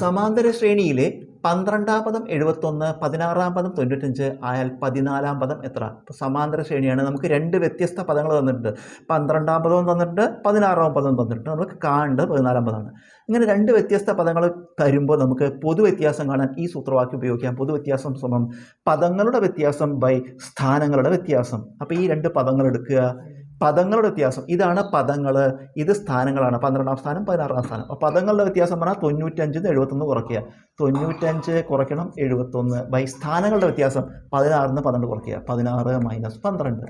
സമാന്തര ശ്രേണിയിലെ പന്ത്രണ്ടാം പദം എഴുപത്തൊന്ന് പതിനാറാം പദം തൊണ്ണൂറ്റഞ്ച് ആയാൽ പതിനാലാം പദം എത്ര? സമാന്തര ശ്രേണിയാണ്. നമുക്ക് രണ്ട് വ്യത്യസ്ത പദങ്ങൾ തന്നിട്ടുണ്ട്. പന്ത്രണ്ടാം പദവും തന്നിട്ടുണ്ട് പതിനാറാം പദവും തന്നിട്ടുണ്ട്. നമുക്ക് കാണേണ്ടത് പതിനാലാം പദമാണ്. ഇങ്ങനെ രണ്ട് വ്യത്യസ്ത പദങ്ങൾ തരുമ്പോൾ നമുക്ക് പൊതു വ്യത്യാസം കാണാൻ ഈ സൂത്രവാക്യം ഉപയോഗിക്കാം. പൊതു വ്യത്യാസം സമം പദങ്ങളുടെ വ്യത്യാസം ബൈ സ്ഥാനങ്ങളുടെ വ്യത്യാസം. അപ്പോൾ ഈ രണ്ട് പദങ്ങൾ എടുക്കുക. പദങ്ങളുടെ വ്യത്യാസം. ഇതാണ് പദങ്ങൾ ഇത് സ്ഥാനങ്ങളാണ്. പന്ത്രണ്ടാം സ്ഥാനം പതിനാറാം സ്ഥാനം. അപ്പോൾ പദങ്ങളുടെ വ്യത്യാസം പറഞ്ഞാൽ തൊണ്ണൂറ്റഞ്ച് എഴുപത്തൊന്ന് കുറയ്ക്കുക. തൊണ്ണൂറ്റഞ്ച് കുറയ്ക്കണം എഴുപത്തൊന്ന്. ബൈ സ്ഥാനങ്ങളുടെ വ്യത്യാസം പതിനാറിന്ന് പന്ത്രണ്ട് കുറയ്ക്കുക. പതിനാറ് മൈനസ് പന്ത്രണ്ട്.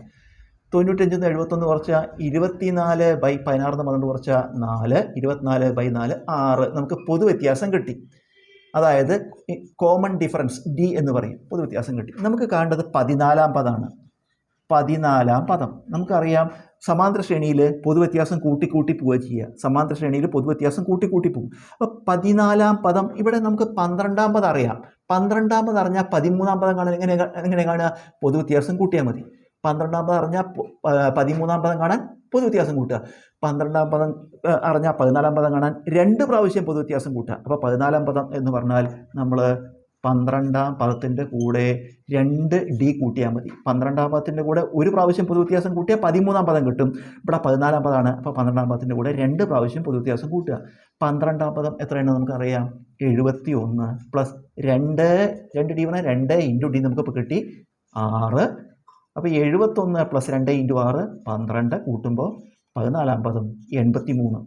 തൊണ്ണൂറ്റഞ്ചിൽ നിന്ന് എഴുപത്തൊന്ന് കുറച്ചാൽ ഇരുപത്തിനാല് ബൈ പതിനാറിന്ന് പന്ത്രണ്ട് കുറച്ച നാല്. ഇരുപത്തിനാല് ബൈ നാല് ആറ്. നമുക്ക് പൊതു വ്യത്യാസം കിട്ടി. അതായത് കോമൺ ഡിഫറൻസ് ഡി എന്ന് പറയും. പൊതു വ്യത്യാസം കിട്ടി. നമുക്ക് കാണേണ്ടത് പതിനാലാം പദമാണ് പതിനാലാം പദം. നമുക്കറിയാം സമാന്തര ശ്രേണിയിൽ പൊതുവ്യത്യാസം കൂട്ടിക്കൂട്ടി കൂട്ടി പോവുക ചെയ്യുക സമാന്തര ശ്രേണിയിൽ പൊതുവ്യത്യാസം കൂട്ടിക്കൂട്ടി കൂട്ടി പോകും അപ്പോൾ പതിനാലാം പദം ഇവിടെ നമുക്ക് പന്ത്രണ്ടാം പദം അറിയാം. പന്ത്രണ്ടാം പദം അറിഞ്ഞാൽ പതിമൂന്നാം പദം കാണാൻ എങ്ങനെ എങ്ങനെ കാണുക? പൊതുവ്യത്യാസം കൂട്ടിയാൽ മതി. പന്ത്രണ്ടാം പദം അറിഞ്ഞാൽ പതിമൂന്നാം പദം കാണാൻ പൊതുവ്യത്യാസം കൂട്ടുക. പന്ത്രണ്ടാം പദം അറിഞ്ഞാൽ പതിനാലാം പദം കാണാൻ രണ്ട് പ്രാവശ്യം പൊതുവ്യത്യാസം കൂട്ടുക. അപ്പോൾ പതിനാലാം പദം എന്ന് പറഞ്ഞാൽ നമ്മൾ പന്ത്രണ്ടാം പദത്തിന്റെ കൂടെ രണ്ട് ഡി കൂട്ടിയാൽ മതി. പന്ത്രണ്ടാം പദത്തിന്റെ കൂടെ ഒരു പ്രാവശ്യം പൊതുവ്യത്യാസം കൂട്ടിയാൽ പതിമൂന്നാം പദം കിട്ടും. ഇവിടെ പതിനാലാം പദമാണ്. അപ്പോൾ പന്ത്രണ്ടാം പദത്തിന്റെ കൂടെ രണ്ട് പ്രാവശ്യം പൊതുവ്യത്യാസം കൂട്ടുക. പന്ത്രണ്ടാം പദം എത്രയാണ് നമുക്കറിയാം? എഴുപത്തി ഒന്ന് പ്ലസ് രണ്ട് രണ്ട് ഡി പറഞ്ഞാൽ രണ്ട് ഇന്റു ഡി നമുക്കിപ്പോൾ കിട്ടി ആറ്. അപ്പോൾ എഴുപത്തൊന്ന് പ്ലസ് രണ്ട് ഇന്റു ആറ് പന്ത്രണ്ട് കൂട്ടുമ്പോൾ പതിനാലാം പദം എൺപത്തി മൂന്ന്